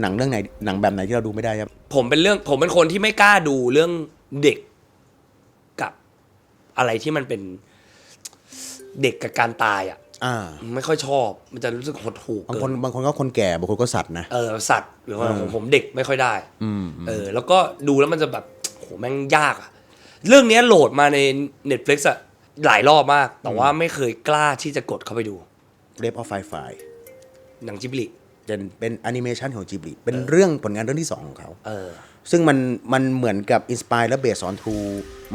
หนังเรื่องไหนหนังแบบไหนที่เราดูไม่ได้ครับ ผมเป็นเรื่องผมเป็นคนที่ไม่กล้าดูเรื่องเด็กกับอะไรที่มันเป็นเด็กกับการตายอะอ่าไม่ค่อยชอบ มันจะรู้สึกหดหู่บางเกิคนนบางคนก็คนแก่บางคนก็สัตว์นะเออสัตว์หรือว่าเออผมผมเด็กไม่ค่อยได้อืมเออ แล้วก็ดูแล้วมันจะแบบโหแม่งยากอะเรื่องเนี้ยโหลดมาใน Netflix อะหลายรอบมาก แต่ว่าไม่เคยกล้าที่จะกดเข้าไปดูเรฟออฟไฟไฟหนังจิบลิ เป็นเป็นแอนิเมชันของจิบลิเป็นเรื่องผลงานเรื่องที่สองของเขาเออ ซึ่งมันมันเหมือนกับอินสปายและเบสออนทู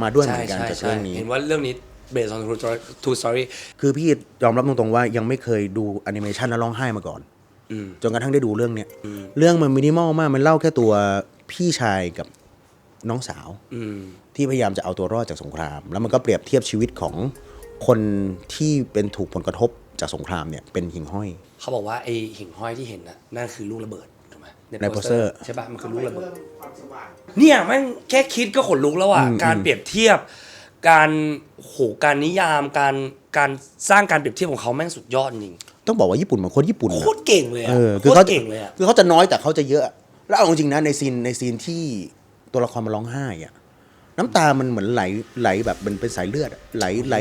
มาด้วยเหใช่มือนกันใช่จากใช่เรื่องนี้ เห็นว่าเรื่องนี้ based on true story- true story คือพี่ยอมรับตรงๆว่ายังไม่เคยดูแอนิเมชันแล้วร้องไห้มาก่อนอืมจนกระทั่งได้ดูเรื่องเนี้ยเรื่องมันมินิมอลมากมันเล่าแค่ตัวพี่ชายกับน้องสาวอืมที่พยายามจะเอาตัวรอดจากสงคราม แล้วมันก็เปรียบเทียบชีวิตของคนที่เป็นถูกผลกระทบ จากสงครามเนี่ยเป็นหิ่งห้อย เขาบอกว่าไอหิ่งห้อยที่เห็นน่ะนั่นคือลูกระเบิดถูกไหมในโปสเตอร์ใช่ป่ะมันคือลูกระเบิดเนี่ยแม่งแค่คิดก็ขนลุกแล้วอะการเปรียบเทียบ การโหการนิยามการการสร้างการเปรียบเทียบของเขาแม่งสุดยอดจริงต้องบอกว่าญี่ปุ่นเหมือนคนญี่ปุ่นโคอะตรเก่งเลยอะเออโคคือตเขารเก่งเลยอะคือเขาจะน้อยแต่เขาจะเยอะ แล้วเอาจริงๆนะในซีนในซีนที่ตัวละครมันร้องไห้อะน้ำตามันเหมือนไหลไหลแบบเป็นเป็นสายเลือดอะไหลไหล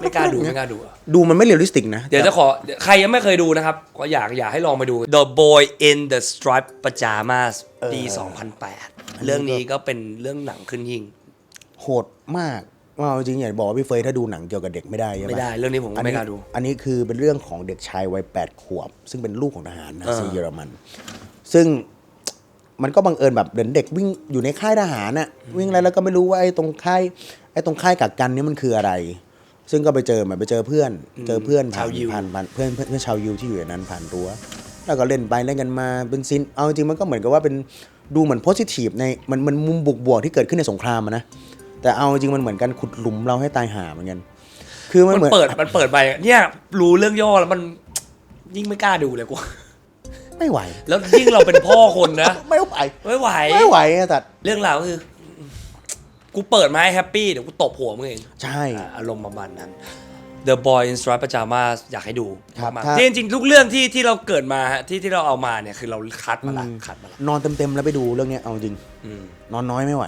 ไม่กล้าดูไม่กล้าดูอะดูมันไม่เรียลลิสติกนะ เดี๋ยวจะขอใครยังไม่เคยดูนะครับ ก็อยากอยากให้ลองไปดู The Boy in the Striped Pajamas ปี 2008 เรื่องนี้ก็เป็นเรื่องหนังขึ้นหิ่งโหดมากว่าเอาจริงๆอย่าบอกว่าพี่เฟยถ้าดูหนังเกี่ยวกับเด็กไม่ได้ใช่ไหมไม่ได้เรื่องนี้ผมก็อันไม่นี้กล้าดู อันนี้คือเป็นเรื่องของเด็กชายวัยแปดขวบ ซึ่งเป็นลูกของทหารนาซีเออเยอรมัน ซึ่งมันก็บังเอิญแบบเด็กเด็กวิ่งอยู่ในค่ายทหารน่ะวิ่งอะไรแล้วก็ไม่รู้ว่าไอ้ตรงค่ายไอ้ตรงค่ายกักกันนี่มันคืออะไร ซึ่งก็ไปเจอเหมือนไปเจอเพื่อน เจอเพื่อนผ่านชาวยิวผ่านผ่านเพื่อนเพื่อนเพื่อนชาวยิวที่อยู่ในนั้นผ่านรั้วแล้วก็เล่นไปเล่นกันมาเป็นซีนเอาจริงๆมันก็เหมือนกับว่าเป็นดูเหมือนโพสิทีฟในมันมันมุมบวกบวกๆที่เกิดขึ้นในสงครามอะนะแต่เอาจริงๆมันเหมือนกันขุดหลุมเราให้ตายหาเหมือนกันคือมันมันเหมือนเปิดมันเปิดไปเนี่ยรู้เรื่องย่อแล้วมันยิ่งไม่กล้าดูเลยกูไม่ไหว แล้วยิ่งเราเป็นพ่อคนนะ ไม่ไหว ไม่ไหว ไม่ไหวอะแต่เรื่องราวก็คือ กูเปิดมาให้แฮปปี้เดี๋ยวกูตบหัวมึงเองใช่ อ่าอารมณ์ประมาณนั้น The Boy in Striped Pajamas อยากให้ดูครับมากถ้าๆที่จริงๆทุกเรื่องที่ที่เราเกิดมาฮะที่ที่เราเอามาเนี่ยคือเราคัดมาละคัดมาละนอนเต็มๆแล้วไปดูเรื่องเนี้ยเอาจริง อืม นอนน้อยไม่ไหว